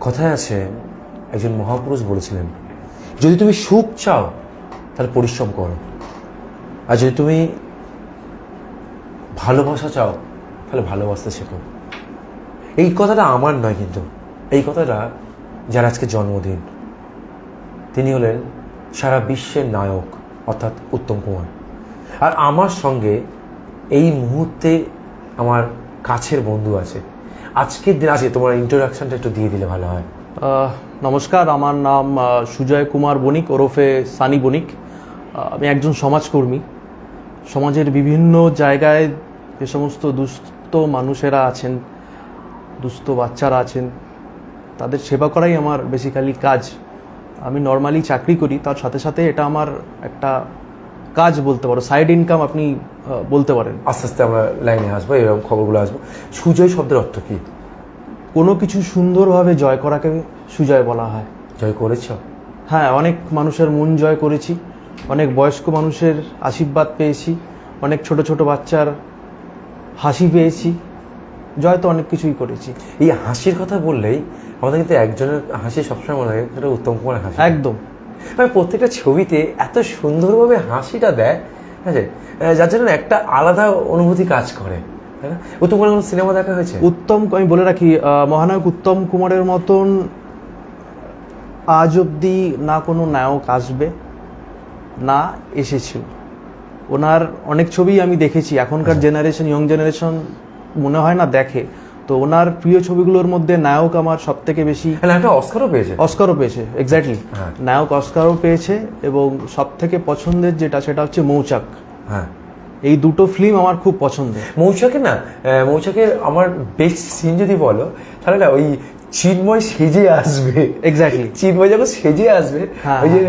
কথায় আছে, একজন মহাপুরুষ বলেছিলেন, যদি তুমি সুখ চাও, তাহলে পরিশ্রম করো। আর যদি তুমি ভালোবাসা চাও, তাহলে ভালোবাসতে শেখো। এই কথাটা আমার নয় কিন্তু, এই কথাটা যার আজকে জন্মদিন। তিনি হলেন সারা বিশ্বের নায়ক, অর্থাৎ উত্তম কুমার। আর আমার সঙ্গে এই মুহূর্তে আমার কাছের বন্ধু আছে। আজকের দিন আজকে তোমার ইন্ট্রোডাকশনটা একটু দিয়ে দিলে ভালো হয়। নমস্কার, আমার নাম সুজয় কুমার বণিক, ওরফে সানি বণিক। আমি একজন সমাজকর্মী। সমাজের বিভিন্ন জায়গায় যে সমস্ত দুস্থ মানুষেরা আছেন, দুস্থ বাচ্চারা আছেন, তাদের সেবা করাই আমার বেসিক্যালি কাজ। আমি নর্মালি চাকরি করি, তার সাথে সাথে এটা আমার একটা কাজ বলতে পারো সাইড ইনকাম আপনি বলতে পারেন। আস্তে আস্তে আমরা লাইনে আসব এরকম খবরগুলো আসব। সুজয় শব্দের অর্থ কি? কোনো কিছু সুন্দরভাবে জয় করাকে সুজয় বলা হয়। জয় করেছ? হ্যাঁ অনেক মানুষের মন জয় করেছি অনেক বয়স্ক মানুষের আশীর্বাদ পেয়েছি অনেক ছোট ছোট বাচ্চার হাসি পেয়েছি জয় তো অনেক কিছুই করেছি। এই হাসির কথা বললেই আমাদের কিন্তু একজনের হাসি সবসময় মনে হয় উত্তম কুমারের হাসি। একদম। মানে প্রত্যেকটা ছবিতে এত সুন্দরভাবে হাসিটা দেয় ঠিক আছে? যার জন্য একটা আলাদা অনুভূতি কাজ করে তাই না? উত্তম কুমারের কোনো সিনেমা দেখা হয়েছে? উত্তম আমি বলে রাখি মহানায়ক উত্তম কুমারের মতন আজ অবধি না কোনো নায়ক আসবে না এসেছিল। ওনার অনেক ছবি আমি দেখেছি এখনকার জেনারেশন ইয়ং জেনারেশন মনে হয় না দেখে। তো ওনার প্রিয় ছবিগুলোর মধ্যে নায়ক আমার সব থেকে বেশি হ্যাঁ একটা অস্কারও পেয়েছে। অস্কারও পেয়েছে এক্স্যাক্টলি হ্যাঁ। নায়ক অস্কারও পেয়েছে এবং সব থেকে পছন্দের যেটা সেটা হচ্ছে মৌচাক। হ্যাঁ। এই দুটো ফিল্ম আমার খুব পছন্দের। মৌচাকে না মৌচাকে আমার বেস্ট সিন যদি বলো তাহলে না ওই চিন্ময় সেজে আসবে। এক্স্যাক্টলি চিন্ময় যখন সেজে আসবে হ্যাঁ, ওই যে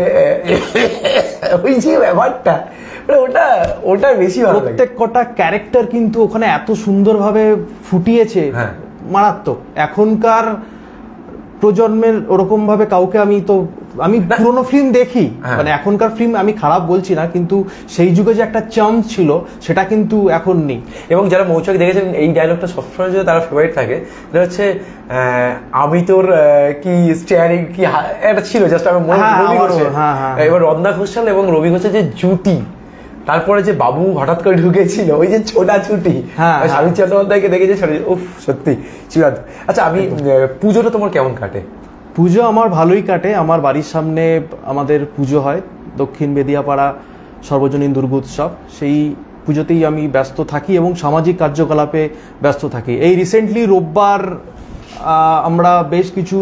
ওই যে ব্যাপারটা ওটা ওটা বেশি ভালো প্রত্যেক কটা ক্যারেক্টার কিন্তু ওখানে এত সুন্দরভাবে ফুটিয়েছে হ্যাঁ। মারাত্মক। এখনকার প্রজন্মের ওরকম ভাবে কাউকে আমি তো আমি পুরোনো ফিল্ম দেখি হ্যাঁ। মানে এখনকার ফিল্ম আমি খারাপ বলছি না কিন্তু সেই যুগে যে একটা চাম ছিল সেটা কিন্তু এখন নেই। এবং যারা মৌচাক দেখেছেন এই ডায়লগটা সবসময় যদি তারা ফেভারিট থাকে। সেটা হচ্ছে আমি তোর কি স্টিয়ারিং কি একটা ছিল জাস্ট আমি মনে হ্যাঁ, হ্যাঁ, এবার রত্না ঘোষাল এবং রবি ঘোষের যে জুটি তারপরে যে বাবু হঠাৎ করে ঢুকেছিল ওই যে ছোটা ছুটি। হ্যাঁ, হ্যাঁ। স্বামী চট্টোপাধ্যায়কে দেখেছে উফ সত্যি চূড়ান্ত। আচ্ছা আমি পুজোটা তোমার কেমন কাটে? পুজো আমার ভালোই কাটে। আমার বাড়ির সামনে আমাদের পুজো হয় দক্ষিণ বেদিয়াপাড়া সর্বজনীন দুর্গোৎসব সেই পুজোতেই আমি ব্যস্ত থাকি এবং সামাজিক কার্যকলাপে ব্যস্ত থাকি। এই রিসেন্টলি রোববার আমরা বেশ কিছু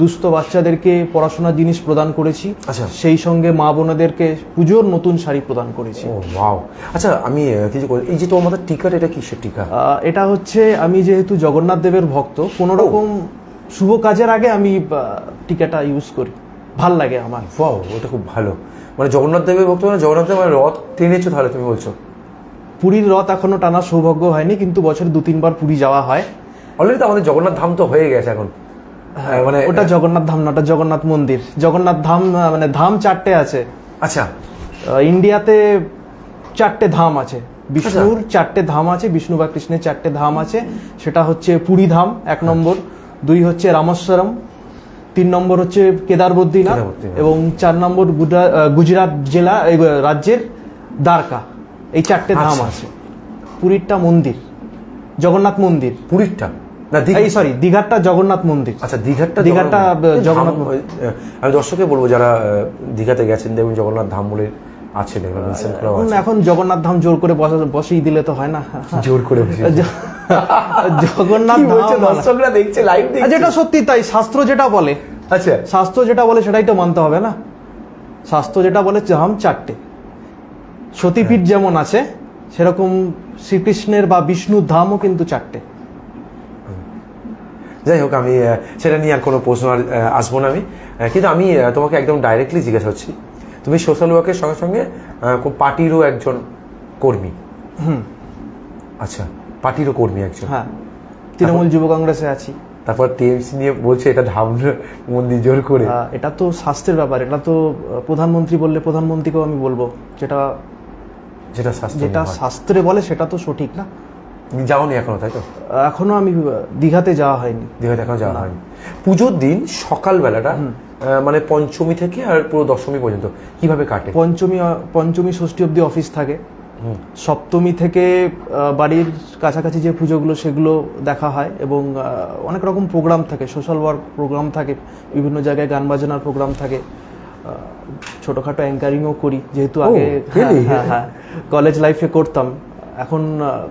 দুস্থ বাচ্চাদেরকে পড়াশোনার জিনিস প্রদান করেছি। আচ্ছা। সেই সঙ্গে মা বোনেদেরকে পুজোর নতুন শাড়ি প্রদান করেছি। ও ওয়াও আচ্ছা আমি কিছু এই যে তোমার টিকাটা এটা কিসের টিকা? এটা হচ্ছে আমি যেহেতু জগন্নাথ দেবের ভক্ত কোনো রকম শুভ কাজের আগে আমি টিকাটা ইউজ করি। ভালো লাগে আমার। ওয়াও ওটা খুব ভালো। মানে জগন্নাথ দেবের ভক্ত মানে জগন্নাথ দেবের রথ টেনেছো তাহলে তুমি বলছো? পুরীর রথ এখনও টানা সৌভাগ্য হয়নি কিন্তু বছরে দু তিনবার পুরী যাওয়া হয়। অলরেডি তো আমাদের জগন্নাথ ধাম তো হয়ে গেছে এখন। মানে ওটা জগন্নাথ ধাম না ওটা জগন্নাথ মন্দির। জগন্নাথ ধাম মানে ধাম চারটে আছে। আচ্ছা। ইন্ডিয়াতে চারটে ধাম আছে। বিষ্ণুর চারটে ধাম আছে বিষ্ণু বা কৃষ্ণের চারটে ধাম আছে। সেটা হচ্ছে পুরী ধাম এক নম্বর। দুই হচ্ছে রামেশ্বরম তিন নম্বর হচ্ছে কেদার বদ্রীনাথ এবং চার নম্বর গুজরাট জেলা রাজ্যের দ্বারকা। এই চারটে ধাম আচ্ছা। আছে। পুরীরটা মন্দির। জগন্নাথ মন্দির। পুরীরটা? না এই সরি দীঘারটা জগন্নাথ মন্দির। আচ্ছা দীঘারটা দীঘারটা, জগন্নাথ- আমি দর্শককে বলব যারা দীঘাতে গেছেন দেখবেন জগন্নাথ ধাম বলে আছে এখন জগন্নাথ ধাম জোর করে বসা- বসিয়ে দিলে তো হয় না। জোর করে জগন্নাথ দর্শকরা দেখছে লাইভ দেখছে। যেটা সত্যি তাই শাস্ত্র যেটা বলে আচ্ছা। শাস্ত্র যেটা বলে সেটাই তো মানতে হবে না। শাস্ত্র যেটা বলে ধাম চারটে। সতীপীঠ যেমন আছে সেরকম শ্রীকৃষ্ণের বা বিষ্ণুর ধামও কিন্তু চারটে। যাই হোক আমি সেটা নিয়ে আর কোনো প্রশ্ন আর আসব না আমি। কিন্তু আমি তোমাকে একদম ডাইরেক্টলি জিজ্ঞাসা করছি তুমি সোশ্যাল ওয়ার্কের সঙ্গে সঙ্গে পার্টিরও একজন কর্মী। হুম। আচ্ছা পার্টিরও কর্মী একজন। হ্যাঁ তৃণমূল যুব কংগ্রেসে আছি। তারপর টিএমসি নিয়ে বলছে এটা ধাম মন্দির জোর করে। এটা তো স্বাস্থ্যের ব্যাপার এটা তো প্রধানমন্ত্রী বললে প্রধানমন্ত্রীকেও আমি বলব যেটা যেটা স্বাস্থ্য যেটা শাস্ত্রে বলে সেটা তো সঠিক না। যাওনি এখনও তাই তো? এখনও আমি দীঘাতে যাওয়া হয়নি। দীঘাতে এখনও যাওয়া হয়নি। পুজোর দিন সকালবেলাটা মানে পঞ্চমী থেকে আর পুরো দশমী পর্যন্ত কীভাবে কাটে? পঞ্চমী পঞ্চমী ষষ্ঠী অবধি অফিস থাকে। সপ্তমী থেকে বাড়ির কাছাকাছি যে পুজোগুলো সেগুলো দেখা হয় এবং অনেক রকম প্রোগ্রাম থাকে। সোশ্যাল ওয়ার্ক প্রোগ্রাম থাকে বিভিন্ন জায়গায় গান বাজনার প্রোগ্রাম থাকে। ছোটখাটো অ্যাঙ্কারিংও করি যেহেতু আগে হ্যাঁ হ্যাঁ কলেজ লাইফে করতাম। এখন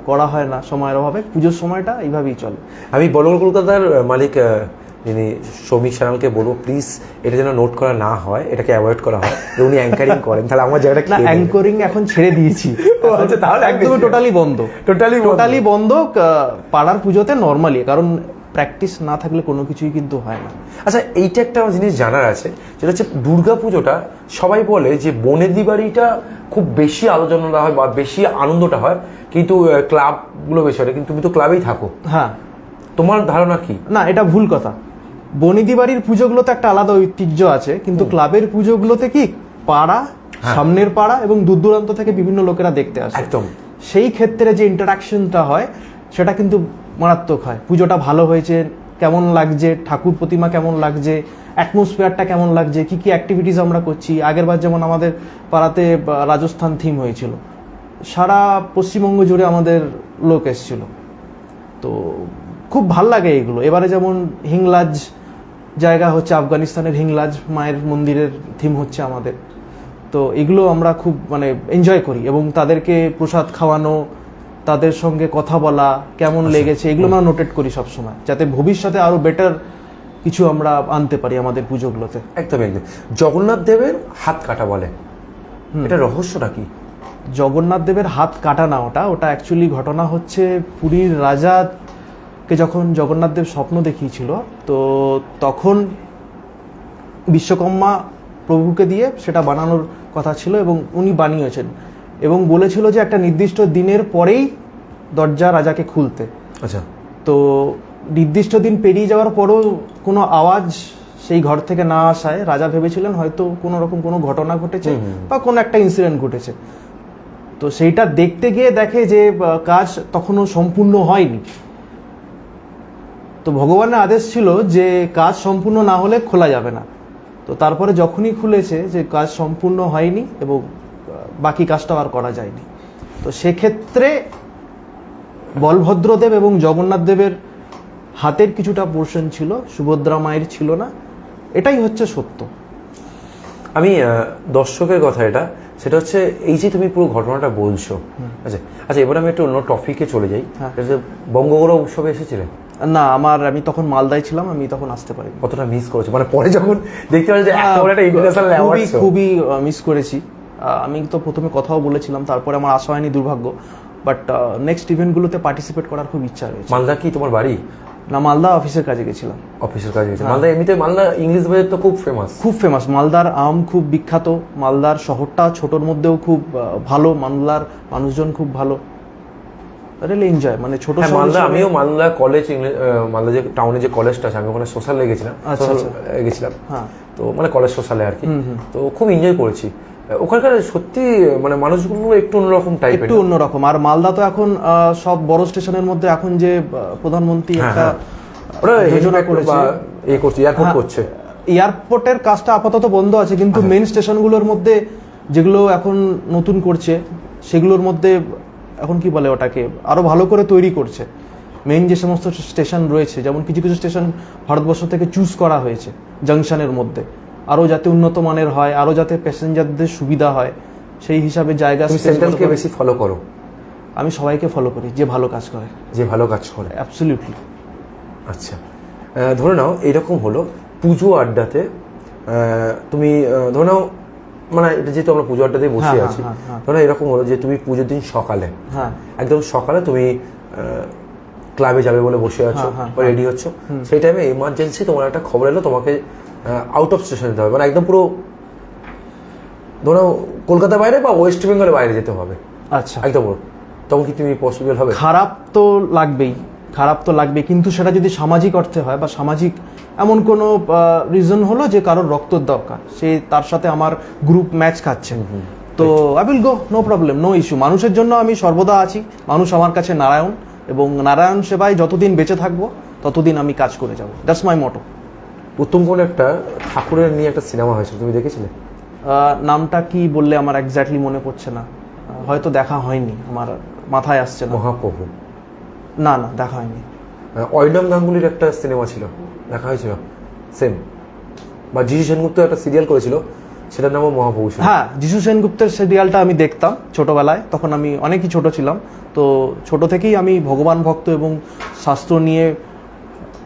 করা হয় না সময়ের অভাবে পুজোর সময়টা এইভাবেই চলে। আমি বলব কলকাতার মালিক যিনি শ্রমিক সারালকে বলব প্লিজ এটা যেন নোট করা না হয় এটাকে অ্যাভয়েড করা হয় যে উনি অ্যাঙ্কারিং করেন। তাহলে আমার জায়গাটা না অ্যাঙ্করিং এখন ছেড়ে দিয়েছি। আচ্ছা, তাহলে একদমই একদমই টোটালি বন্ধ। টোটালি টোটালি বন্ধ পাড়ার পুজোতে নর্মালি কারণ প্র্যাকটিস না থাকলে কোনো কিছুই কিন্তু হয় না। আচ্ছা এইটা একটা জিনিস জানার আছে যেটা হচ্ছে দুর্গা পুজোটা সবাই বলে যে বনেদি বাড়িটা খুব বেশি আলোচনাটা হয় বা বেশি আনন্দটা হয় কিন্তু ক্লাবগুলো বেশি হয় কিন্তু তুমি তো ক্লাবেই থাকো। হ্যাঁ। তোমার ধারণা কি? না এটা ভুল কথা। বনিদি বাড়ির পুজোগুলোতে একটা আলাদা ঐতিহ্য আছে কিন্তু ক্লাবের পুজোগুলোতে কি পাড়া সামনের পাড়া এবং দূর দূরান্ত থেকে বিভিন্ন লোকেরা দেখতে আসে। একদম। সেই ক্ষেত্রে যে ইন্টারাকশনটা হয় সেটা কিন্তু মারাত্মক হয়। পুজোটা ভালো হয়েছে কেমন লাগছে ঠাকুর প্রতিমা কেমন লাগছে অ্যাটমসফিয়ারটা কেমন লাগছে? কি কি অ্যাক্টিভিটিস আমরা করছি? আগেরবার যেমন আমাদের পাড়াতে রাজস্থান থিম হয়েছিল। সারা পশ্চিমবঙ্গ জুড়ে আমাদের লোক এসেছিল। তো খুব ভালো লাগে এগুলো। এবারে যেমন হিংলাজ জায়গা হচ্ছে আফগানিস্তানের হিংলাজ মায়ের মন্দিরের থিম হচ্ছে আমাদের। তো এগুলো আমরা খুব মানে এনজয় করি এবং তাদেরকে প্রসাদ খাওয়ানো তাদের সঙ্গে কথা বলা কেমন লেগেছে এগুলো আমরা নোটেট করি সবসময়। যাতে ভবিষ্যতে আরও বেটার কিছু আমরা আনতে পারি আমাদের পুজোগুলোতে। একদম একদম। জগন্নাথ দেবের হাত কাটা বলে। এটা রহস্যটা কি? জগন্নাথ দেবের হাত কাটা না ওটা ওটা অ্যাকচুয়ালি ঘটনা হচ্ছে পুরীর রাজাকে যখন জগন্নাথ দেব স্বপ্ন দেখিয়েছিল তো তখন বিশ্বকর্মা প্রভুকে দিয়ে সেটা বানানোর কথা ছিল এবং উনি বানিয়েছেন এবং বলেছিল যে একটা নির্দিষ্ট দিনের পরেই দরজা রাজাকে খুলতে। আচ্ছা। তো নির্দিষ্ট দিন পেরিয়ে যাওয়ার পরও কোনো আওয়াজ সেই ঘর থেকে না আসায় রাজা ভেবেছিলেন হয়তো কোনো রকম কোনো ঘটনা ঘটেছে বা কোনো একটা ইনসিডেন্ট ঘটেছে। তো সেইটা দেখতে গিয়ে দেখে যে কাজ তখনও সম্পূর্ণ হয়নি। তো ভগবানের আদেশ ছিল যে কাজ সম্পূর্ণ না হলে খোলা যাবে না। তো তারপরে যখনই খুলেছে যে কাজ সম্পূর্ণ হয়নি এবং বাকি কাজটা আর করা যায়নি। তো সেক্ষেত্রে বলভদ্রদেব এবং জগন্নাথ দেবের হাতের কিছুটা পোর্শন ছিল সুভদ্রা মায়ের ছিল না। এটাই হচ্ছে সত্য। আমি দর্শকের কথা এটা। সেটা হচ্ছে এই যে তুমি পুরো ঘটনাটা বলছো আচ্ছা আচ্ছা এবার আমি একটু অন্য টপিকে চলে যাই। হ্যাঁ। বঙ্গগৌরব উৎসবে এসেছিলে? না আমার আমি তখন মালদায় ছিলাম আমি তখন আসতে পারি কতটা মিস করেছি? মানে পরে যখন দেখতে পাচ্ছি যে এত বড় একটা ইন্টারন্যাশনাল খুবই খুবই মিস করেছি। আমি তো প্রথমে কথাও বলেছিলাম তারপরে আমার আসা হয়নি দুর্ভাগ্য। বাট নেক্সট ইভেন্টগুলোতে পার্টিসিপেট করার খুব ইচ্ছা রয়েছে। মালদা কি তোমার বাড়ি? না মালদা অফিসের কাজে গেছিলাম। অফিসের কাজে গেছে মালদা এমনিতে মালদা ইংলিশ বাজার তো খুব ফেমাস খুব ফেমাস মালদার আম খুব বিখ্যাত। মালদার শহরটা ছোটর মধ্যেও খুব ভালো। মালদার মানুষজন খুব ভালো। রিয়েলি এনজয় মানে ছোট হ্যাঁ মালদা আমিও মালদা কলেজ মালদা যে টাউনে যে কলেজটা আছে আমি ওখানে সোশ্যাল গেছিলাম। আচ্ছা, আচ্ছা। গেছিলাম। হ্যাঁ। তো মানে কলেজ সোশ্যালে আর কি। তো খুব এনজয় করেছি। ওখানকার সত্যি মানে মানুষগুলো একটু অন্যরকম টাইপের একটু অন্যরকম। আর মালদা তো এখন সব বড় স্টেশনের মধ্যে এখন যে প্রধানমন্ত্রী হ্যাঁ, একটা হ্যাঁ। যোজনা করেছে। এ করছে এয়ারপোর্ট হ্যাঁ, করছে। এয়ারপোর্টের কাজটা আপাতত বন্ধ আছে কিন্তু আচ্ছা। মেন স্টেশনগুলোর মধ্যে যেগুলো এখন নতুন করছে সেগুলোর মধ্যে এখন কি বলে ওটাকে আরও ভালো করে তৈরি করছে। মেন যে সমস্ত স্টেশন রয়েছে যেমন কিছু কিছু স্টেশন ভারতবর্ষ থেকে চুজ করা হয়েছে জাংশনের মধ্যে। আরও যাতে উন্নত মানের হয় আরও যাতে প্যাসেঞ্জারদের সুবিধা হয় সেই হিসাবে জায়গা সেন্ট্রালকে বেশি ফলো করো। আমি সবাইকে ফলো করি যে ভালো কাজ করে। যে ভালো কাজ করে। অ্যাবসলিউটলি আচ্ছা। ধরে নাও এরকম হলো পুজো আড্ডাতে। তুমি ধরে নাও মানে এটা যেহেতু আমরা পুজো আড্ডাতে বসে হ্যাঁ, আছি হ্যাঁ, হ্যাঁ। ধরে নাও এরকম হলো যে তুমি পুজোর দিন সকালে হ্যাঁ। একদম সকালে তুমি ক্লাবে যাবে বলে বসে আছো হ্যাঁ, হ্যাঁ, বা রেডি হচ্ছ। সেই টাইমে এমার্জেন্সি তোমার একটা খবর এলো তোমাকে আউট অফ স্টেশন যেতে হবে। মানে একদম পুরো ধরো কলকাতার বাইরে বা ওয়েস্ট বেঙ্গলের বাইরে যেতে হবে। আচ্ছা। একদম পুরো। তখন কি তুমি পসিবল হবে? খারাপ তো লাগবেই। খারাপ তো লাগবে কিন্তু সেটা যদি সামাজিক অর্থে হয় বা সামাজিক এমন কোনো রিজন হলো যে কারোর রক্তর দরকার সে তার সাথে আমার গ্রুপ ম্যাচ খাচ্ছে। তো I will go no problem no issue মানুষের জন্য আমি সর্বদা আছি। মানুষ আমার কাছে নারায়ণ এবং নারায়ণ সেবায় যতদিন বেঁচে থাকব ততদিন আমি কাজ করে যাব। দ্যাটস মাই মটো উত্তম কোন একটা ঠাকুরের নিয়ে একটা সিনেমা হয়েছিল তুমি দেখেছিলে? নামটা কি বললে আমার এক্স্যাক্টলি মনে পড়ছে না। হয়তো দেখা হয়নি আমার মাথায় আসছে না। মহাপ্রভু। না না দেখা হয়নি। অরিন্দম গাঙ্গুলির একটা সিনেমা ছিল দেখা হয়েছিল সেম বা জিজু সেনগুপ্ত একটা সিরিয়াল করেছিল সেটার নামও মহাপ্রভু হ্যাঁ যিশু সেনগুপ্তের সিরিয়ালটা আমি দেখতাম ছোটবেলায় তখন আমি অনেকই ছোট ছিলাম। তো ছোট থেকেই আমি ভগবান ভক্ত এবং শাস্ত্র নিয়ে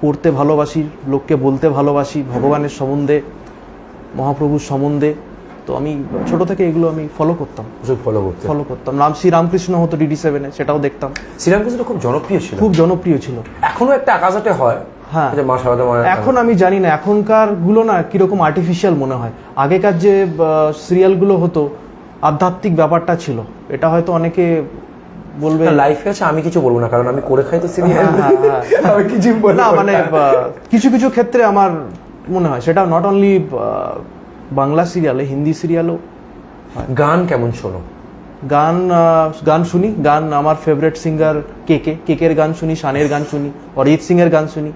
পড়তে ভালোবাসি লোককে বলতে ভালোবাসি ভগবানের সম্বন্ধে মহাপ্রভুর সম্বন্ধে। তো আমি ছোট থেকে এগুলো আমি ফলো করতাম। ফলো করতে ফলো করতাম। নাম শ্রীরামকৃষ্ণ হতো ডিডি সেভেনে সেটাও দেখতাম। শ্রীরামকৃষ্ণ খুব জনপ্রিয় ছিল। খুব জনপ্রিয় ছিল। এখনও একটা আকাশাটে হয় হ্যাঁ। এখন আমি জানি না এখনকারগুলো না কীরকম আর্টিফিশিয়াল মনে হয়। আগেকার যে সিরিয়ালগুলো হতো আধ্যাত্মিক ব্যাপারটা ছিল। এটা হয়তো অনেকে বলবে লাইফে আছে আমি কিছু বলব না কারণ আমি করে খাই তো সিরিয়াল। হ্যাঁ, হ্যাঁ, আমি কিছু বলব না মানে কিছু কিছু ক্ষেত্রে আমার মনে হয় সেটা নট অনলি বাংলা সিরিয়ালে হিন্দি সিরিয়ালও গান কেমন শোনো? গান গান শুনি। গান আমার ফেভারিট সিঙ্গার কে কে? কেকের গান শুনি? শানের গান শুনি? অরিজিৎ সিং এর গান শুনি?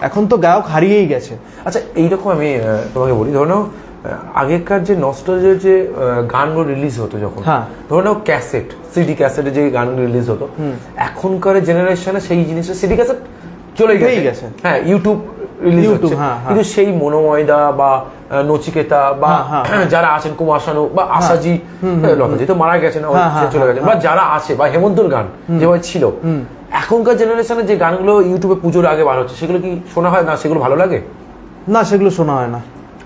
এখন তো গায়ক হারিয়েই গেছে। আচ্ছা এইরকম আমি তোমাকে বলি ধরো আগেকার যে নস্টলজের যে গানগুলো রিলিজ হতো যখন হ্যাঁ। ধরো নাও ক্যাসেট সিডি ক্যাসেটে যে গানগুলো রিলিজ হতো এখনকার জেনারেশনে সেই জিনিসটা সিডি ক্যাসেট চলে গেছে। গেছে। হ্যাঁ ইউটিউব রিলিজ হচ্ছে। হ্যাঁ, হ্যাঁ। কিন্তু সেই মনোময়দা বা নচিকেতা বা হ্যাঁ, হ্যাঁ, যারা আছেন কুমার শানু বা আশাজি লতাজি তো মারা গেছেন হ্যাঁ, সে হ্যাঁ, চলে গেছে বা যারা আছে বা হেমন্তর গান যেভাবে ছিল। এখনকার জেনারেশনে যে গানগুলো ইউটিউবে পুজোর আগে বার হচ্ছে সেগুলো কি শোনা হয়? না সেগুলো ভালো লাগে? না সেগুলো শোনা হয় না।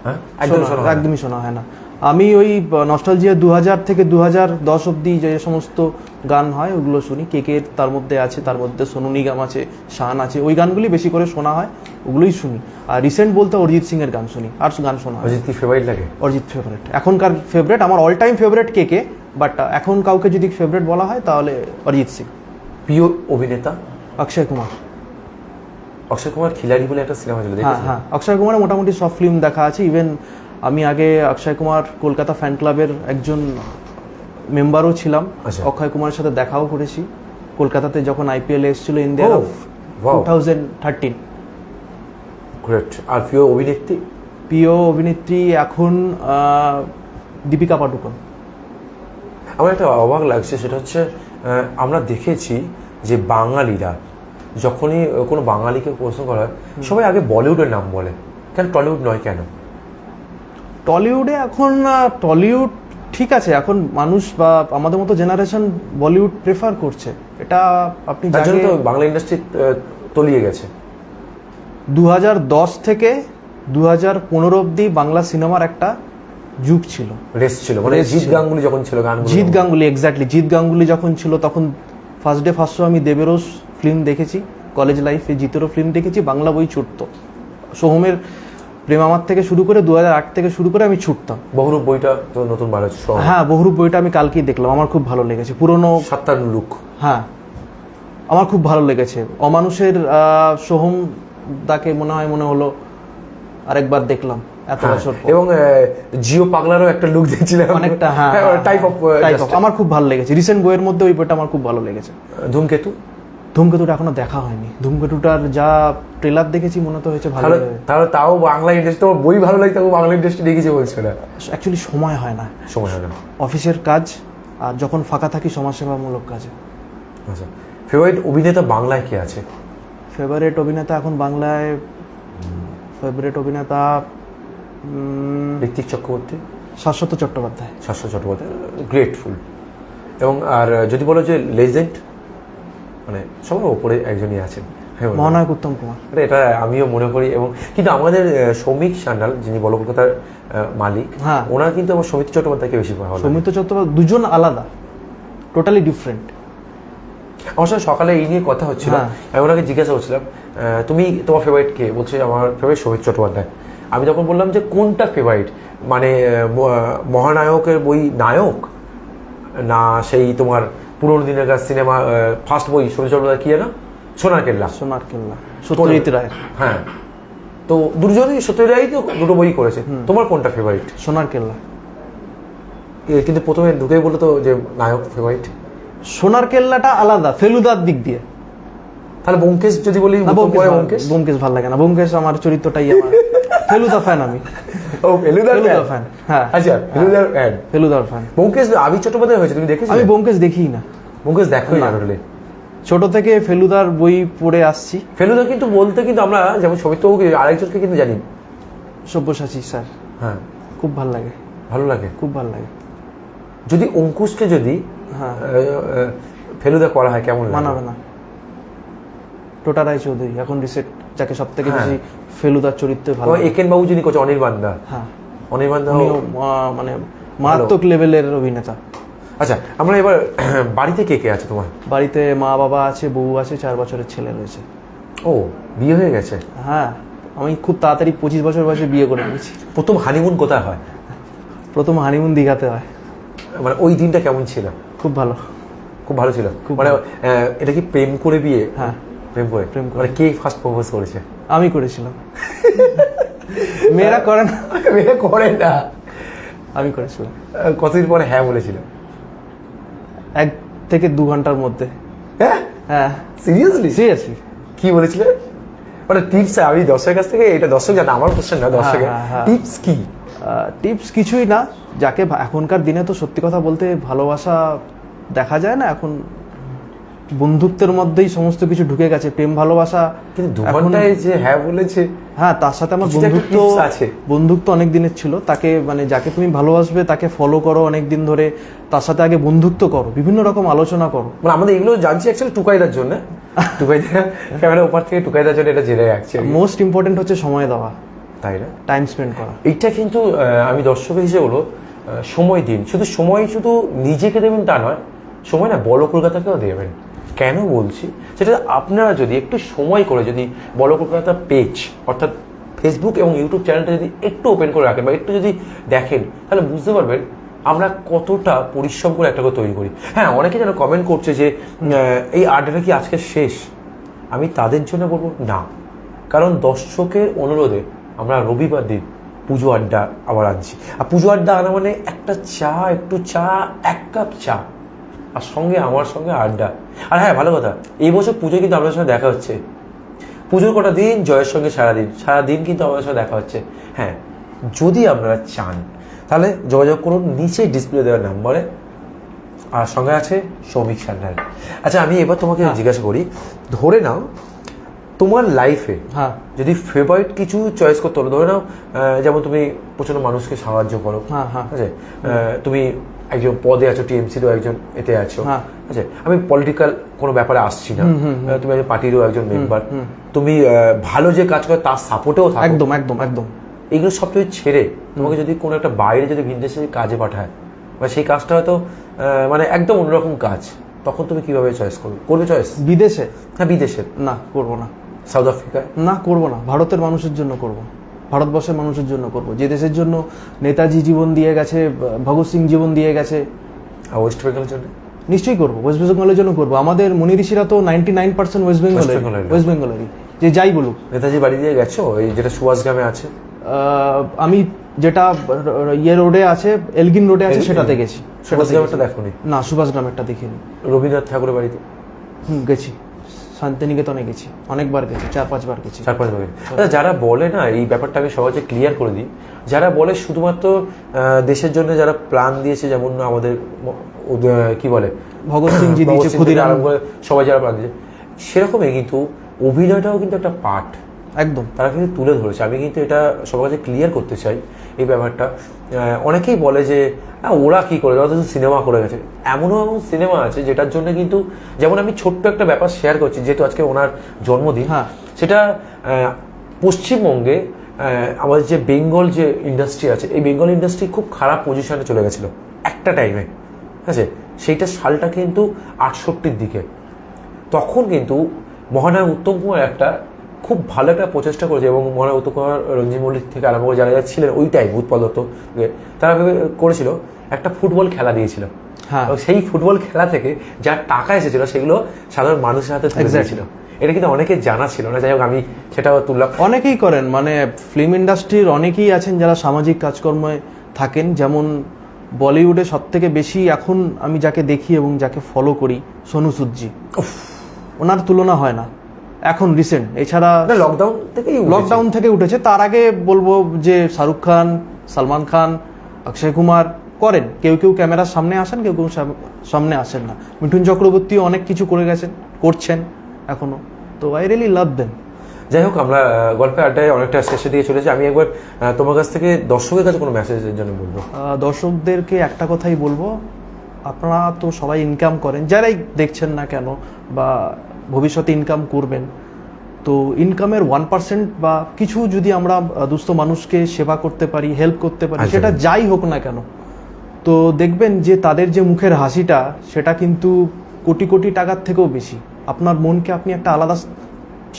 হ্যাঁ? একদম শোনা- হয়। একদমই শোনা হয় না। আমি ওই নস্টালজিয়া দু হাজার থেকে দু হাজার দশ অব্দি যে সমস্ত গান হয় ওগুলো শুনি। কেকের তার মধ্যে আছে তার মধ্যে সোনু নিগম আছে শান আছে ওই গানগুলি বেশি করে শোনা হয় ওগুলোই শুনি। আর রিসেন্ট বলতে অরিজিৎ সিং এর গান শুনি আর গান শোনা হয়। কি ফেভারিট লাগে? অরিজিৎ ফেভারিট এখনকার ফেভারিট আমার অল টাইম ফেভারিট কে কে বাট এখন কাউকে যদি ফেভারিট বলা হয় তাহলে অরিজিৎ সিং। প্রিয় অভিনেতা? অক্ষয় কুমার। অক্ষয় কুমার খিলাড়ি বলে একটা সিনেমা ছিল হ্যাঁ হ্যাঁ। অক্ষয় কুমারের মোটামুটি সব ফিল্ম দেখা আছে। ইভেন আমি আগে অক্ষয় কুমার কলকাতা ফ্যান ক্লাবের একজন মেম্বারও ছিলাম। আচ্ছা। অক্ষয় কুমারের সাথে দেখাও করেছি। কলকাতাতে যখন আইপিএল এসেছিল India. Two thousand thirteen great আর প্রিয় অভিনেত্রী? প্রিয় অভিনেত্রী এখন দীপিকা পাডুকোন। আমার একটা অবাক লাগছে সেটা হচ্ছে আমরা দেখেছি যে বাঙালিরা যখনই কোনো বাঙালিকে প্রশ্ন করা হয় সবাই আগে বলিউডের নাম বলে। কেন টলিউড নয় কেন? টলিউডে এখন টলিউড ঠিক আছে এখন মানুষ বা আমাদের মতো জেনারেশন বলিউড প্রেফার করছে। এটা আপনি তো বাংলা ইন্ডাস্ট্রি তলিয়ে গেছে। দু হাজার দশ থেকে দু হাজার পনেরো অব্দি বাংলা সিনেমার একটা যুগ ছিল। রেস ছিল মানে জিৎ। গাঙ্গুলি যখন ছিল গান জিৎ গাঙ্গুলি এক্স্যাক্টলি জিৎ গাঙ্গুলি যখন ছিল তখন ফার্স্ট ডে ফার্স্ট শো আমি দেবেরও ফিল্ম দেখেছি কলেজ লাইফে জিতেরও ফিল্ম দেখেছি বাংলা বই ছুটতো। সোহমের প্রেম আমার থেকে শুরু করে দু হাজার আট থেকে শুরু করে আমি ছুটতাম। বহুরূপ বইটা তো নতুন বার হ্যাঁ বহুরূপ বইটা আমি কালকেই দেখলাম আমার খুব ভালো লেগেছে। পুরনো সাত্তার লুক। হ্যাঁ আমার খুব ভালো লেগেছে। অমানুষের সোহম দাকে মনে হয় মনে হলো আরেকবার দেখলাম এত বছর এবং জিও পাগলারও একটা লুক দেখছিলাম। অনেকটা হ্যাঁ টাইপ অফ টাইপ অফ আমার খুব ভালো লেগেছে। রিসেন্ট বইয়ের মধ্যে ওই বইটা আমার খুব ভালো লেগেছে। ধূমকেতু? ধূমকেতুটা এখনও দেখা হয়নি। ধূমকেতুটার যা ট্রেলার দেখেছি মনে তো হয়েছে ভালো তাহলে তাও বাংলা ইন্ডাস্ট্রি তোমার বই ভালো লাগে তাও বাংলা ইন্ডাস্ট্রি দেখেছি বলছো না অ্যাকচুয়ালি সময় হয় না। সময় হবে না। অফিসের কাজ আর যখন ফাঁকা থাকি সমাজসেবামূলক কাজে। আচ্ছা। ফেভারিট অভিনেতা বাংলায় কে আছে? ফেভারিট অভিনেতা এখন বাংলায় ফেভারিট অভিনেতা ঋত্বিক চক্রবর্তী? শাশ্বত চট্টোপাধ্যায়। শাশ্বত চট্টোপাধ্যায় গ্রেটফুল এবং আর যদি বলো যে লেজেন্ড মানে সবার ওপরে একজনই আছেন। হ্যাঁ মহানায়ক উত্তম কুমার। এটা আমিও মনে করি এবং কিন্তু আমাদের শ্রমিক সান্যাল যিনি বড় কলকাতার মালিক হ্যাঁ। ওনার কিন্তু আমার সমিতি চট্টোপাধ্যায়কে বেশি ভালো সৌমিত্র চট্টোপাধ্যায় দুজন আলাদা টোটালি ডিফারেন্ট আমার সাথে সকালে এই নিয়ে কথা হচ্ছিল হ্যাঁ। আমি ওনাকে জিজ্ঞাসা করছিলাম তুমি তোমার ফেভারিট কে? বলছে আমার ফেভারিট শহীদ চট্টোপাধ্যায়। আমি তখন বললাম যে কোনটা ফেভারিট মানে মহানায়কের বই নায়ক না সেই তোমার পুরোনো দিনের সিনেমা ফার্স্ট বই চট্টোপাধ্যায় কি না সোনার কেল্লা। সোনার কেল্লা। সত্যজিৎ রায় হ্যাঁ। তো দুজনই সত্যরাই তো দুটো বই করেছে। তোমার কোনটা ফেভারিট সোনার কেল্লা। কিন্তু প্রথমে ঢুকেই বলল তো যে নায়ক ফেভারিট সোনার কেল্লাটা আলাদা ফেলুদার দিক দিয়ে। তাহলে ব্যোমকেশ যদি বলি ব্যোমকেশ ব্যোমকেশ? ভালো লাগে না। ব্যোমকেশ আমার চরিত্রটাই আমার। ফেলুদা ফ্যান আমি। ও ফেলুদার fan, হ্যাঁ। আচ্ছা ফেলুদার fan। ফেলুদার ফ্যান ব্যোমকেশ আবির চট্টোপাধ্যায় হয়েছে তুমি দেখেছ? আমি ব্যোমকেশ দেখিই না। ব্যোমকেশ দেখোই না। টোটালি ছোট থেকে ফেলুদার বই পড়ে আসছি। ফেলুদা কিন্তু বলতে কিন্তু আমরা যেমন সবিত আরেকজনকে কিন্তু জানি। সব্যসাচী স্যার। হ্যাঁ। খুব ভালো লাগে। ভালো লাগে? খুব ভালো লাগে। যদি অঙ্কুশকে যদি হ্যাঁ। ফেলুদা করা হয় কেমন মানাবে না। টোটা রায় চৌধুরী এখন রিসেন্ট যাকে সব থেকে হ্যাঁ। বেশি ফেলুদার চরিত্রে ভালো। একেন বাবু যিনি করছে অনির্বাণ দা হ্যাঁ। অনির্বাণ দা মানে মারাত্মক লেভেলের অভিনেতা। আচ্ছা আমরা এবার বাড়িতে কে কে আছে তোমার? বাড়িতে মা বাবা আছে বউ আছে চার বছরের ছেলে রয়েছে। ও বিয়ে হয়ে গেছে? হ্যাঁ আমি খুব তাড়াতাড়ি পঁচিশ বছর বয়সে বিয়ে করে নিয়েছি। প্রথম হানিমুন কোথায় হয়? প্রথম হানিমুন দীঘাতে হয়। মানে ওই দিনটা কেমন ছিল? খুব ভালো। খুব ভালো ছিল। খুব মানে এটা কি প্রেম করে বিয়ে? হ্যাঁ। প্রেম করে প্রেম করে। মানে কে ফার্স্ট প্রপোজ করেছে? আমি করেছিলাম। মেয়েরা করে না। মেয়ে করে না। আমি করেছিলাম। কতদিন পরে হ্যাঁ বলেছিল এক থেকে দু ঘণ্টার মধ্যে। হ্যাঁ? হ্যাঁ। সিরিয়াসলি সিরিয়াসলি কি বলেছিলে? মানে টিপস আমি দর্শকের কাছ থেকে এটা দর্শক জানে আমার কোশ্চেন না দর্শকের। হ্যাঁ, হ্যাঁ। টিপস কি? টিপস কিছুই না যাকে এখনকার দিনে তো সত্যি কথা বলতে ভালোবাসা দেখা যায় না এখন বন্ধুত্বের মধ্যেই সমস্ত কিছু ঢুকে গেছে প্রেম ভালোবাসা। কিন্তু যে হ্যাঁ বলেছে হ্যাঁ তার সাথে আমার বন্ধুত্ব আছে। বন্ধুত্ব অনেক দিনের ছিল। তাকে মানে যাকে তুমি ভালোবাসবে তাকে ফলো করো অনেক দিন ধরে। তার সাথে আগে বন্ধুত্ব করো বিভিন্ন রকম আলোচনা করো। মানে আমাদের এগুলো জানছি অ্যাকচুয়ালি টুকাইদার জন্য। টুকাইদা ক্যামেরা ওপার থেকে টুকাইদার জন্য এটা জেনে রাখছি মোস্ট ইম্পর্টেন্ট হচ্ছে সময় দেওয়া। তাই না? টাইম স্পেন্ড করা। এইটা কিন্তু আমি দর্শকের হিসেবে বলো সময় দিন। শুধু সময় শুধু নিজেকে দেবেন তা নয় সময় না বড় কলকাতাকেও দেবেন। কেন বলছি? সেটা আপনারা যদি একটু সময় করে যদি বড় কলকাতা পেজ অর্থাৎ ফেসবুক এবং ইউটিউব চ্যানেলটা যদি একটু ওপেন করে রাখেন বা একটু যদি দেখেন, তাহলে বুঝতে পারবেন আমরা কতটা পরিশ্রম করে একটা করে তৈরি করি। হ্যাঁ অনেকে যেন কমেন্ট করছে যে এই আড্ডাটা কি আজকে শেষ? আমি তাদের জন্য বলব না। কারণ দর্শকের অনুরোধে আমরা রবিবার দিন পুজো আড্ডা আবার আনছি। আর পুজো আড্ডা আনা মানে একটা চা, একটু চা, এক কাপ চা। আর সঙ্গে, আমার সঙ্গে আড্ডা। আর হ্যাঁ ভালো কথা এই বছর পুজো কিন্তু আপনার সঙ্গে দেখা হচ্ছে। পুজোর কটা দিন জয়ের সঙ্গে সারাদিন সারাদিন কিন্তু আমাদের সঙ্গে দেখা হচ্ছে। হ্যাঁ যদি আপনারা চান তাহলে যোগাযোগ করুন নিচে ডিসপ্লে দেওয়ার নাম্বারে আর সঙ্গে আছে সৌমিক সান্যাল। আচ্ছা আমি এবার তোমাকে জিজ্ঞাসা করি ধরে নাও তোমার লাইফে হ্যাঁ। যদি ফেভারিট কিছু চয়েস করতে হলো ধরে নাও যেমন তুমি প্রচণ্ড মানুষকে সাহায্য করো হ্যাঁ, হ্যাঁ। ঠিক আছে? তুমি একজন পদে আছো টিএমসিরও একজন এতে আছো। হ্যাঁ। আচ্ছা আমি পলিটিক্যাল কোনো ব্যাপারে আসছি না। তুমি একজন পার্টিরও একজন মেম্বার তুমি ভালো যে কাজ করে তার সাপোর্টেও থাকো। একদম একদম একদম। এগুলো সব কিছু ছেড়ে তোমাকে যদি কোনো একটা বাইরে যদি বিদেশে কাজে পাঠায় বা সেই কাজটা হয়তো মানে একদম অন্যরকম কাজ তখন তুমি কীভাবে চয়েস করবে? করবে চয়েস বিদেশে? হ্যাঁ বিদেশে। না করব না। সাউথ আফ্রিকায় না করব না। ভারতের মানুষের জন্য করব। ভারতবর্ষের মানুষের জন্য করব। যে দেশের জন্য নেতাজি জীবন দিয়ে গেছে ভগৎ সিং জীবন দিয়ে গেছে আর ওয়েস্ট বেঙ্গলের জন্য? নিশ্চয়ই করব। ওয়েস্ট বেঙ্গলের জন্য করব। আমাদের মুনি ঋষিরা তো নাইনটি নাইন পার্সেন্ট ওয়েস্ট বেঙ্গলের বেঙ্গলের। ওয়েস্ট বেঙ্গলেরই যে যাই বলুক। নেতাজি বাড়ি দিয়ে গেছো? এই যেটা সুভাষ গ্রামে আছে? আমি যেটা ইয়ে রোডে আছে এলগিন রোডে আছে সেটাতে গেছি। সুভাষ গ্রামেরটা। দেখোনি? না সুভাষ গ্রামেরটা দেখিনি। রবীন্দ্রনাথ ঠাকুরের বাড়িতে? হুম গেছি। শান্তিনিকেতনে গেছি অনেকবার গেছি চার পাঁচবার গেছি। চার পাঁচবার আচ্ছা যারা বলে না এই ব্যাপারটা আমি সহজে ক্লিয়ার করে দিই যারা বলে শুধুমাত্র দেশের জন্য যারা প্ল্যান দিয়েছে যেমন আমাদের কি বলে? ভগৎ সিং জি দিয়েছে সিং আরম্ভ করে সবাই যারা প্রাণ দিয়েছে সেরকমই কিন্তু অভিনয়টাও কিন্তু একটা পার্ট একদম। তারা কিন্তু তুলে ধরেছে। আমি কিন্তু এটা সবার কাছে ক্লিয়ার করতে চাই এই ব্যাপারটা। অনেকেই বলে যে "আহ, ওরা কি করে ওরা তো সিনেমা করে গেছে। এমনও এমন সিনেমা আছে যেটার জন্য কিন্তু যেমন আমি ছোট্ট একটা ব্যাপার শেয়ার করছি যেহেতু আজকে ওনার জন্মদিন হ্যাঁ। সেটা পশ্চিমবঙ্গে আমাদের যে বেঙ্গল যে ইন্ডাস্ট্রি আছে এই বেঙ্গল ইন্ডাস্ট্রি খুব খারাপ পজিশনে চলে গেছিল। একটা টাইমে ঠিক আছে? সেইটা সালটা কিন্তু আটষট্টির দিকে। তখন কিন্তু মহানায়ক উত্তম কুমার একটা খুব ভালো একটা প্রচেষ্টা করেছে এবং উত্তম কুমার রঞ্জিত মল্লিক থেকে আরম্ভ করে যারা যারা ছিলেন ওই টাইম উৎপল তারা করেছিল একটা ফুটবল খেলা দিয়েছিল হ্যাঁ। সেই ফুটবল খেলা থেকে যা টাকা এসেছিল সেগুলো সাধারণ মানুষের হাতে তুলে. দিয়েছিল। এটা কিন্তু অনেকে জানা ছিল না। যাই হোক আমি সেটাও তুললাম। অনেকেই করেন মানে ফিল্ম ইন্ডাস্ট্রির অনেকেই আছেন যারা সামাজিক কাজকর্মে থাকেন। যেমন বলিউডে সব থেকে বেশি এখন আমি যাকে দেখি এবং যাকে ফলো করি সোনু সুদ জি ওনার তুলনা হয় না। এখন রিসেন্ট এছাড়া লকডাউন উঠেছে। লকডাউন থেকে উঠেছে। তার আগে বলব যে শাহরুখ খান সালমান খান অক্ষয় কুমার করেন। কেউ কেউ ক্যামেরার সামনে আসেন কেউ কেউ সাম- সামনে আসেন না। মিঠুন চক্রবর্তী অনেক কিছু করে গেছেন করছেন এখনও। তো আই রিয়েলি লাভ দেন যাই হোক আমরা আহ, গল্পের আড্ডায় অনেকটা শেষে দিয়ে চলেছি। আমি একবার তোমার কাছ থেকে দর্শকের কাছে কোনো মেসেজের জন্য বলব। দর্শকদেরকে একটা কথাই বলব। আপনারা তো সবাই ইনকাম করেন। যারাই দেখছেন না কেন বা ভবিষ্যতে ইনকাম করবেন। তো ইনকামের ওয়ান পার্সেন্ট বা কিছু যদি আমরা দুস্থ মানুষকে সেবা করতে পারি হেল্প করতে পারি সেটা যাই হোক না কেন তো দেখবেন যে তাদের যে মুখের হাসিটা সেটা কিন্তু কোটি কোটি টাকার থেকেও বেশি। আপনার মনকে আপনি একটা আলাদা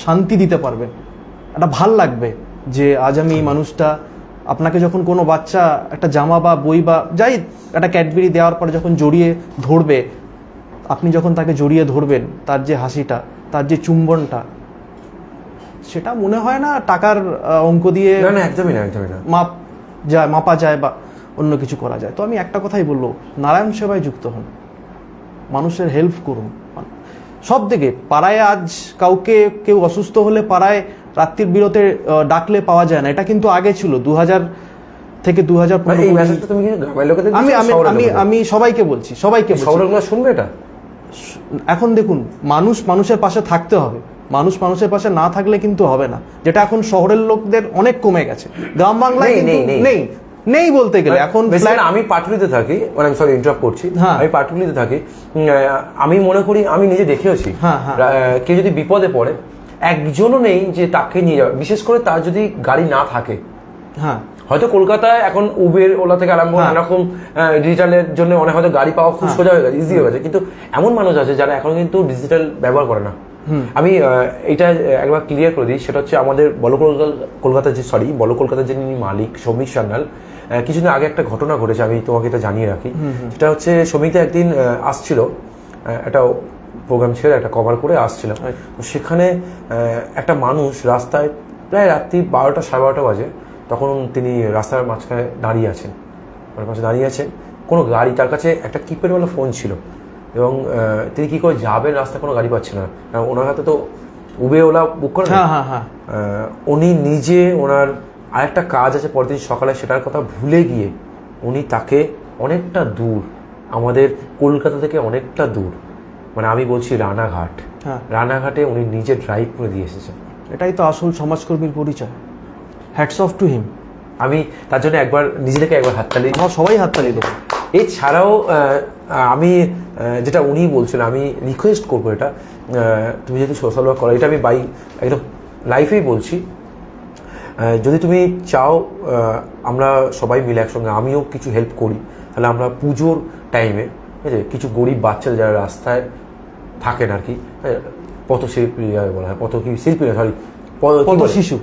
শান্তি দিতে পারবেন। একটা ভালো লাগবে যে আজ আমি এই মানুষটা আপনাকে যখন কোনো বাচ্চা একটা জামা বা বই বা যাই একটা ক্যাডবেরি দেওয়ার পরে যখন জড়িয়ে ধরবে আপনি যখন তাকে জড়িয়ে ধরবেন তার যে হাসিটা তার যে চুম্বনটা সেটা মনে হয় না টাকার অঙ্ক দিয়ে না না একদমই না একদমই না। মাপ যায় মাপা যায় বা অন্য কিছু করা যায়। তো আমি একটা কথাই বলব নারায়ণ সেবায় যুক্ত হন। মানুষের হেল্প করুন। সব দিকে পাড়ায় আজ কাউকে কেউ অসুস্থ হলে পাড়ায় রাত্রির বিরতে ডাকলে পাওয়া যায় না। এটা কিন্তু আগে ছিল দু হাজার থেকে দু হাজার আমি আমি আমি সবাইকে বলছি সবাইকে। শুনবে এটা? এখন দেখুন মানুষ মানুষের পাশে থাকতে হবে। মানুষ মানুষের পাশে না থাকলে কিন্তু হবে না। যেটা এখন শহরের লোকদের অনেক কমে গেছে। গ্রাম বাংলায় নেই, নেই, বলতে গেলে। এখন আমি পাটুলিতে থাকি মানে আমি সরি ইন্টারাপ্ট করছি। হ্যাঁ। আমি পাটুলিতে থাকি। আমি মনে করি আমি নিজে দেখেওছি। হ্যাঁ, হ্যাঁ। কেউ যদি বিপদে পড়ে একজনও নেই যে তাকে নিয়ে যাবে। বিশেষ করে তার যদি গাড়ি না থাকে হ্যাঁ। হয়তো কলকাতায় এখন উবের ওলা থেকে আরম্ভ হ্যাঁ। এরকম ডিজিটালের জন্য অনেক হয়তো গাড়ি পাওয়া খুব সোজা হয়ে গেছে ইজি হয়ে গেছে। কিন্তু এমন মানুষ আছে যারা এখন কিন্তু ডিজিটাল ব্যবহার করে না। আমি এটা একবার ক্লিয়ার করে দিই সেটা হচ্ছে আমাদের বল কলকাতা যে সরি বল কলকাতার যে মালিক শ্রমিক সান্যাল কিছুদিন আগে একটা ঘটনা ঘটেছে আমি তোমাকে এটা জানিয়ে রাখি। সেটা হচ্ছে শ্রমিকটা একদিন আসছিল একটা প্রোগ্রাম ছেড়ে একটা কভার করে আসছিল। তো সেখানে একটা মানুষ রাস্তায় প্রায় রাত্রি বারোটা সাড়ে বারোটা বাজে তখন তিনি রাস্তার মাঝখানে দাঁড়িয়ে আছেন। ওনার পাশে দাঁড়িয়ে আছেন। কোনো গাড়ি তার কাছে একটা কিপ্যাডওয়ালা ফোন ছিল। এবং তিনি কী করে যাবেন রাস্তায় কোনো গাড়ি পাচ্ছে না। কারণ ওনার হাতে তো উবে ওলা বুক করে হ্যাঁ হ্যাঁ হ্যাঁ। উনি নিজে ওনার আরেকটা কাজ আছে পরের দিন সকালে সেটার কথা ভুলে গিয়ে উনি তাকে অনেকটা দূর আমাদের কলকাতা থেকে অনেকটা দূর মানে আমি বলছি রানাঘাট। রানাঘাটে উনি নিজে ড্রাইভ করে দিয়ে এসেছেন। এটাই তো আসল সমাজকর্মীর পরিচয়। হ্যাটস অফ টু হিম আমি তার জন্য একবার নিজে থেকে একবার হাততালি আমরা সবাই হাততালি দেবো। এছাড়াও আমি যেটা উনি বলছিলেন, আমি রিকোয়েস্ট করব এটা। তুমি যদি সোশ্যাল ওয়ার্ক করো, এটা আমি বাই একদম লাইফেই বলছি। যদি তুমি চাও আমরা সবাই মিলে একসঙ্গে, আমিও কিছু হেল্প করি, তাহলে আমরা পুজোর টাইমে ঠিক আছে, কিছু গরিব বাচ্চাদের যারা রাস্তায় থাকেন আর কি পথশিল্পী বলা হয় পথ শিল্পী সরি পথশিশু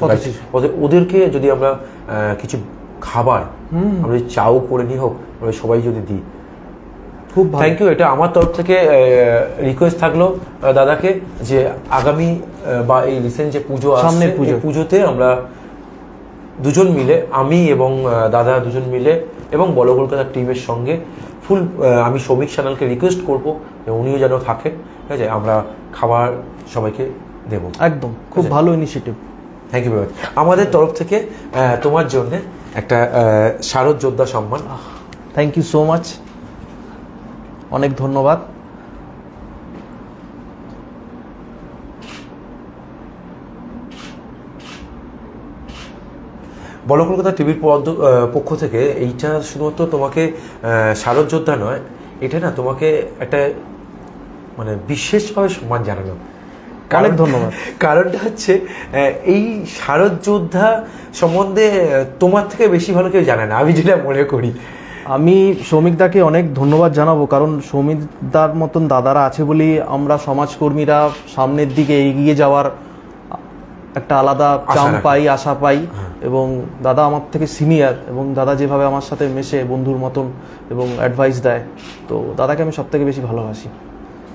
right? পথশিশু। পথ- ওদেরকে যদি আমরা কিছু খাবার আমরা চাও করে নিই হোক আমরা সবাই যদি দিই খুব থ্যাংক ইউ এটা আমার তরফ থেকে রিকোয়েস্ট থাকল দাদাকে যে আগামী বা এই রিসেন্ট যে পুজো সামনের পুজো। পুজোতে আমরা দুজন মিলে আমি এবং দাদা দুজন মিলে এবং বড় কলকাতার টিমের সঙ্গে ফুল আমি শ্রমিক চ্যানেলকে রিকোয়েস্ট করব উনিও যেন থাকেন ঠিক আছে আমরা খাবার সবাইকে দেবো। একদম খুব ভালো ইনিশিয়েটিভ থ্যাংক ইউ ভেরি আমাদের তরফ থেকে তোমার জন্য একটা শারদ যোদ্ধা সম্মান। থ্যাংক ইউ সো মাচ অনেক ধন্যবাদ। বল কলকাতা টিভির পক্ষ থেকে এইটা শুধুমাত্র তোমাকে আহ, শারদ যোদ্ধা নয় এটা না তোমাকে একটা মানে বিশেষভাবে সম্মান জানানো কারণ- ধন্যবাদ। কারণটা হচ্ছে এই শারদ যোদ্ধা সম্বন্ধে তোমার থেকে বেশি ভালো কেউ জানে না আমি যেটা মনে করি। আমি সৌমিকদাকে অনেক ধন্যবাদ জানাব কারণ সৌমিকদার মতন দাদারা আছে বলেই আমরা সমাজকর্মীরা সামনের দিকে এগিয়ে যাওয়ার একটা আলাদা চাম পাই আশা পাই। এবং দাদা আমার থেকে সিনিয়র এবং দাদা যেভাবে আমার সাথে মেশে বন্ধুর মতন এবং অ্যাডভাইস দেয় তো দাদাকে আমি সব থেকে বেশি ভালোবাসি।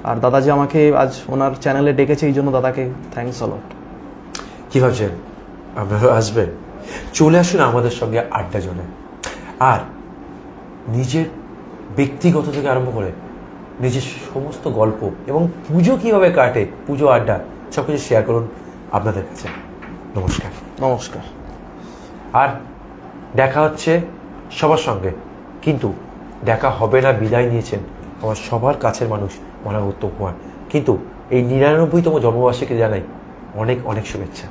আর দাদাজি আমাকে আজ ওনার চ্যানেলে ডেকেছে এই জন্য দাদাকে থ্যাংকস অলট কী ভাবছেন? আপনারা আসবেন চলে আসুন আমাদের সঙ্গে আড্ডা জনে। আর নিজের ব্যক্তিগত থেকে আরম্ভ করে নিজের সমস্ত গল্প এবং পুজো কীভাবে কাটে পুজো আড্ডা সব কিছু শেয়ার করুন আপনাদের কাছে। নমস্কার। নমস্কার। আর দেখা হচ্ছে সবার সঙ্গে। কিন্তু দেখা হবে না বিদায় নিয়েছেন আমার সবার কাছের মানুষ বলা উত্তম কুমার। কিন্তু এই নিরানব্বইতম জন্মবার্ষিকী জানাই অনেক অনেক শুভেচ্ছা।